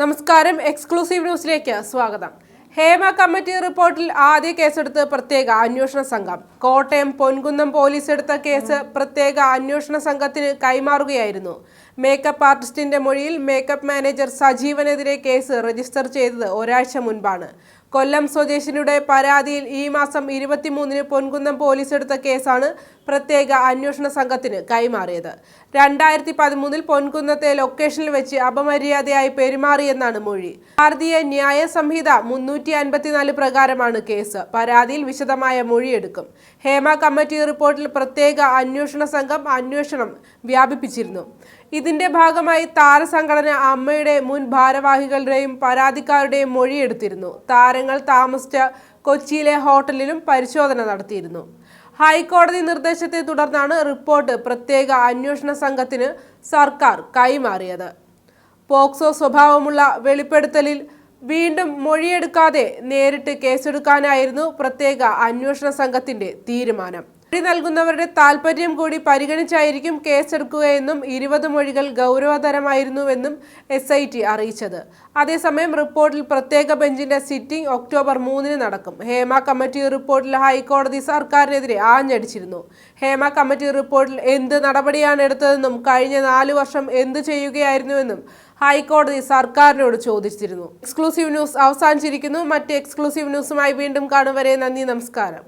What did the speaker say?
നമസ്കാരം. എക്സ്ക്ലൂസീവ് ന്യൂസിലേക്ക് സ്വാഗതം. ഹേമ കമ്മിറ്റി റിപ്പോർട്ടിൽ ആദ്യ കേസെടുത്ത് പ്രത്യേക അന്വേഷണ സംഘം. കോട്ടയം പൊൻകുന്നം പോലീസ് എടുത്ത കേസ് പ്രത്യേക അന്വേഷണ സംഘത്തിന് കൈമാറുകയായിരുന്നു. മേക്കപ്പ് ആർട്ടിസ്റ്റിന്റെ മൊഴിയിൽ മേക്കപ്പ് മാനേജർ സജീവനെതിരെ കേസ് രജിസ്റ്റർ ചെയ്തത് ഒരാഴ്ച മുൻപാണ്. കൊല്ലം സ്വദേശിനിയുടെ പരാതിയിൽ ഈ മാസം ഇരുപത്തിമൂന്നിന് പൊൻകുന്നം പോലീസ് എടുത്ത കേസാണ് പ്രത്യേക അന്വേഷണ സംഘത്തിന് കൈമാറിയത്. രണ്ടായിരത്തി പതിമൂന്നിൽ പൊൻകുന്നത്തെ ലൊക്കേഷനിൽ വെച്ച് അപമര്യാദയായി പെരുമാറിയെന്നാണ് മൊഴി. ഭാരതീയ ന്യായ സംഹിത മുന്നൂറ്റി അൻപത്തിനാല് പ്രകാരമാണ് കേസ്. പരാതിയിൽ വിശദമായ മൊഴിയെടുക്കും. ഹേമ കമ്മിറ്റി റിപ്പോർട്ടിൽ പ്രത്യേക അന്വേഷണ സംഘം അന്വേഷണം വ്യാപിപ്പിച്ചിരുന്നു. ഇതിന്റെ ഭാഗമായി താരസംഘടന അമ്മയുടെ മുൻ ഭാരവാഹികളുടെയും പരാതിക്കാരുടെയും മൊഴിയെടുത്തിരുന്നു. താരങ്ങൾ താമസിച്ച കൊച്ചിയിലെ ഹോട്ടലിലും പരിശോധന നടത്തിയിരുന്നു. ഹൈക്കോടതി നിർദ്ദേശത്തെ തുടർന്നാണ് റിപ്പോർട്ട് പ്രത്യേക അന്വേഷണ സംഘത്തിന് സർക്കാർ കൈമാറിയത്. പോക്സോ സ്വഭാവമുള്ള വെളിപ്പെടുത്തലിൽ വീണ്ടും മൊഴിയെടുക്കാതെ നേരിട്ട് കേസെടുക്കാനായിരുന്നു പ്രത്യേക അന്വേഷണ സംഘത്തിന്റെ തീരുമാനം. മൊഴി നൽകുന്നവരുടെ താൽപര്യം കൂടി പരിഗണിച്ചായിരിക്കും കേസെടുക്കുകയെന്നും ഇരുപത് മൊഴികൾ ഗൗരവതരമായിരുന്നുവെന്നും എസ് ഐ ടി അറിയിച്ചത്. അതേസമയം റിപ്പോർട്ടിൽ പ്രത്യേക ബെഞ്ചിന്റെ സിറ്റിംഗ് ഒക്ടോബർ മൂന്നിന് നടക്കും. ഹേമ കമ്മിറ്റി റിപ്പോർട്ടിൽ ഹൈക്കോടതി സർക്കാരിനെതിരെ ആഞ്ഞടിച്ചിരുന്നു. ഹേമ കമ്മിറ്റി റിപ്പോർട്ടിൽ എന്ത് നടപടിയാണ് എടുത്തതെന്നും കഴിഞ്ഞ നാല് വർഷം എന്ത് ചെയ്യുകയായിരുന്നുവെന്നും ഹൈക്കോടതി സർക്കാരിനോട് ചോദിച്ചിരുന്നു. എക്സ്ക്ലൂസീവ് ന്യൂസ് അവസാനിച്ചിരിക്കുന്നു. മറ്റ് എക്സ്ക്ലൂസീവ് ന്യൂസുമായി വീണ്ടും കാണും വരെ. നന്ദി നമസ്കാരം.